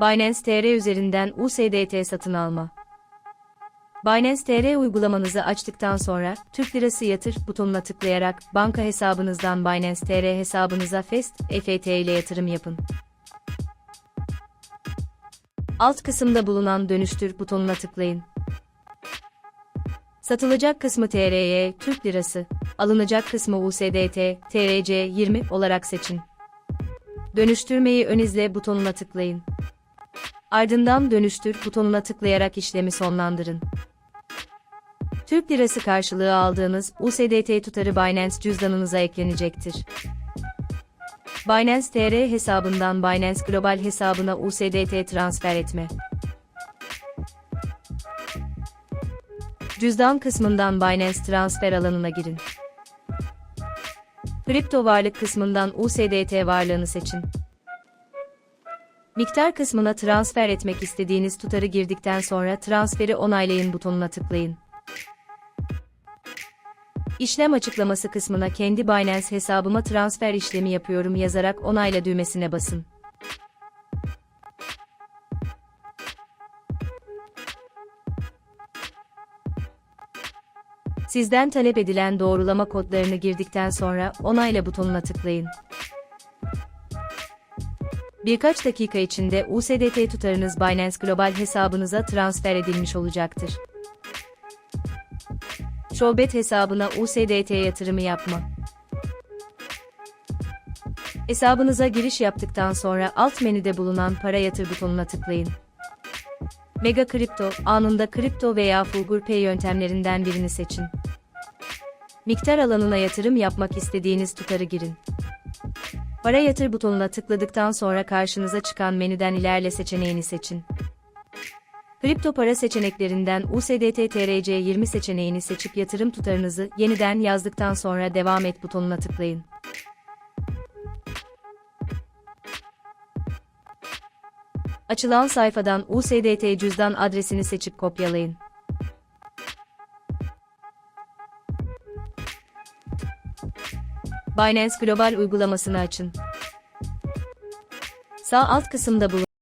Binance TR üzerinden USDT satın alma. Binance TR uygulamanızı açtıktan sonra Türk Lirası Yatır butonuna tıklayarak banka hesabınızdan Binance TR hesabınıza FEST, EFT ile yatırım yapın. Alt kısımda bulunan dönüştür butonuna tıklayın. Satılacak kısmı TRY, Türk Lirası, alınacak kısmı USDT, TRC 20 olarak seçin. Dönüştürmeyi ön izle butonuna tıklayın. Ardından dönüştür butonuna tıklayarak işlemi sonlandırın. Türk Lirası karşılığı aldığınız USDT tutarı Binance cüzdanınıza eklenecektir. Binance TR hesabından Binance Global hesabına USDT transfer etme. Cüzdan kısmından Binance transfer alanına girin. Kripto varlık kısmından USDT varlığını seçin. Miktar kısmına transfer etmek istediğiniz tutarı girdikten sonra transferi onaylayın butonuna tıklayın. İşlem açıklaması kısmına kendi Binance hesabıma transfer işlemi yapıyorum yazarak onayla düğmesine basın. Sizden talep edilen doğrulama kodlarını girdikten sonra onayla butonuna tıklayın. Birkaç dakika içinde USDT tutarınız Binance Global hesabınıza transfer edilmiş olacaktır. Showbet hesabına USDT yatırımı yapma. Hesabınıza giriş yaptıktan sonra alt menüde bulunan para yatır butonuna tıklayın. Mega Kripto, anında kripto veya Fulgur Pay yöntemlerinden birini seçin. Miktar alanına yatırım yapmak istediğiniz tutarı girin. Para yatır butonuna tıkladıktan sonra karşınıza çıkan menüden ilerle seçeneğini seçin. Kripto para seçeneklerinden USDT TRC 20 seçeneğini seçip yatırım tutarınızı yeniden yazdıktan sonra devam et butonuna tıklayın. Açılan sayfadan USDT cüzdan adresini seçip kopyalayın. Binance Global uygulamasını açın. Sağ alt kısımda bulunan